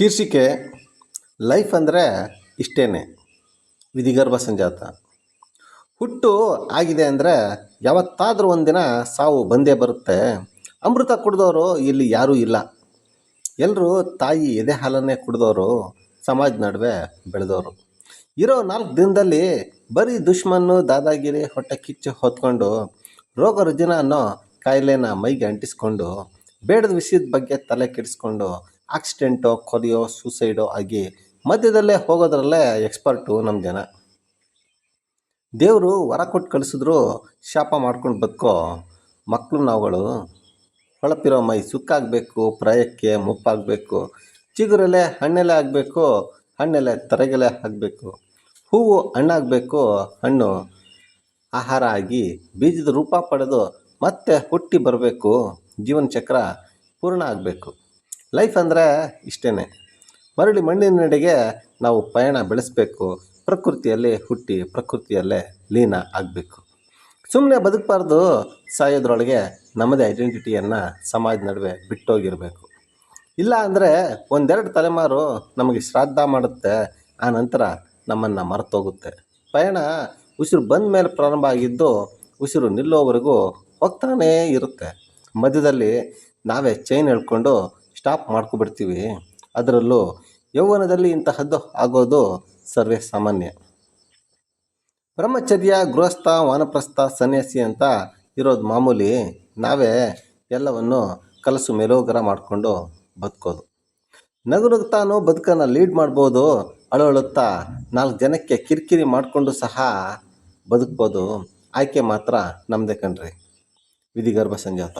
ಶೀರ್ಷಿಕೆ, ಲೈಫ್ ಅಂದರೆ ಇಷ್ಟೇ ವಿಧಿಗರ್ಭ ಸಂಜಾತ. ಹುಟ್ಟು ಆಗಿದೆ ಅಂದರೆ ಯಾವತ್ತಾದರೂ ಒಂದಿನ ಸಾವು ಬಂದೇ ಬರುತ್ತೆ. ಅಮೃತ ಕುಡಿದವರು ಇಲ್ಲಿ ಯಾರೂ ಇಲ್ಲ. ಎಲ್ಲರೂ ತಾಯಿ ಎದೆ ಹಾಲನ್ನೇ ಕುಡಿದವರು ಸಮಾಜ ನಡುವೆ ಬೆಳೆದವರು ಇರೋ ನಾಲ್ಕು ದಿನದಲ್ಲಿ ಬರೀ ದುಶ್ಮನ್ನು ದಾದಾಗಿರಿ ಹೊಟ್ಟೆ ಕಿಚ್ಚು ಹೊತ್ಕೊಂಡು, ರೋಗ ರುಜಿನ ಅನ್ನೋ ಕಾಯಿಲೆನ ಮೈಗೆ ಅಂಟಿಸ್ಕೊಂಡು, ಬೇಡದ ವಿಷಯದ ಬಗ್ಗೆ ತಲೆ ಕೆಡಿಸ್ಕೊಂಡು ಆಕ್ಸಿಡೆಂಟೋ, ಕೊಲೆಯೋ, ಸೂಸೈಡೋ ಆಗಿ ಮಧ್ಯದಲ್ಲೇ ಹೋಗೋದ್ರಲ್ಲೇ ಎಕ್ಸ್ಪರ್ಟು ನಮ್ಮ ಜನ. ದೇವರು ವರ ಕೊಟ್ಟು ಕಳಿಸಿದ್ರು ಶಾಪ ಮಾಡ್ಕೊಂಡು ಬದುಕೋ ಮಕ್ಕಳು ನಾವುಗಳು. ಹೊಳಪಿರೋ ಮೈ ಸುಕ್ಕಾಗಬೇಕು, ಪ್ರಾಯಕ್ಕೆ ಮುಪ್ಪಾಗಬೇಕು ಚಿಗುರೆಲೆ ಹಣ್ಣೆಲೆ ಆಗಬೇಕು ಹಣ್ಣೆಲೆ ತರಗೆಲೆ ಆಗಬೇಕು. ಹೂವು ಹಣ್ಣಾಗಬೇಕು, ಹಣ್ಣು ಆಹಾರ ಆಗಿ ಬೀಜದ ರೂಪ ಪಡೆದು ಮತ್ತೆ ಹುಟ್ಟಿ ಬರಬೇಕು. ಜೀವನ ಚಕ್ರ ಪೂರ್ಣ ಆಗಬೇಕು. ಲೈಫ್ ಅಂದರೆ ಇಷ್ಟೇ ಮರಳಿ ಮಣ್ಣಿನೆಡೆಗೆ ನಾವು ಪಯಣ ಬೆಳೆಸಬೇಕು. ಪ್ರಕೃತಿಯಲ್ಲಿ ಹುಟ್ಟಿ ಪ್ರಕೃತಿಯಲ್ಲೇ ಲೀನ ಆಗಬೇಕು. ಸುಮ್ಮನೆ ಬದುಕಬಾರ್ದು ಸಾಯೋದ್ರೊಳಗೆ ನಮ್ಮದೇ ಐಡೆಂಟಿಟಿಯನ್ನು ಸಮಾಜ ನಡುವೆ ಬಿಟ್ಟೋಗಿರಬೇಕು. ಇಲ್ಲ ಅಂದರೆ ಒಂದೆರಡು ತಲೆಮಾರು ನಮಗೆ ಶ್ರಾದ್ದ ಮಾಡುತ್ತೆ, ಆ ನಂತರ ನಮ್ಮನ್ನು ಮರೆತೋಗುತ್ತೆ. ಪಯಣ ಉಸಿರು ಬಂದ ಮೇಲೆ ಪ್ರಾರಂಭ ಆಗಿದ್ದು ಉಸಿರು ನಿಲ್ಲೋವರೆಗೂ ಹೋಗ್ತಾನೇ ಇರುತ್ತೆ. ಮಧ್ಯದಲ್ಲಿ ನಾವೇ ಚೈನ್ ಎಳ್ಕೊಂಡು ಸ್ಟಾಪ್ ಮಾಡ್ಕೊಬಿಡ್ತೀವಿ ಅದರಲ್ಲೂ ಯೌವನದಲ್ಲಿ ಇಂತಹದ್ದು ಆಗೋದು ಸರ್ವೇ ಸಾಮಾನ್ಯ. ಬ್ರಹ್ಮಚರ್ಯ, ಗೃಹಸ್ಥ, ವಾನಪ್ರಸ್ಥ, ಸನ್ಯಾಸಿ ಅಂತ ಇರೋದು ಮಾಮೂಲಿ ನಾವೇ ಎಲ್ಲವನ್ನು ಕಲಸು ಮೇಲೋಗರ ಮಾಡಿಕೊಂಡು ಬದುಕೋದು. ನಗು ನಗುತ್ತಾನು ಬದುಕನ್ನು ಲೀಡ್ ಮಾಡ್ಬೋದು ಅಳು ಅಳುತ್ತಾ ನಾಲ್ಕು ಜನಕ್ಕೆ ಕಿರಿಕಿರಿ ಮಾಡಿಕೊಂಡು ಸಹ ಬದುಕ್ಬೋದು. ಆಯ್ಕೆ ಮಾತ್ರ ನಮ್ಮದೇ ಕಣ್ರಿ. ವಿಧಿಗರ್ಭ ಸಂಜಾತ.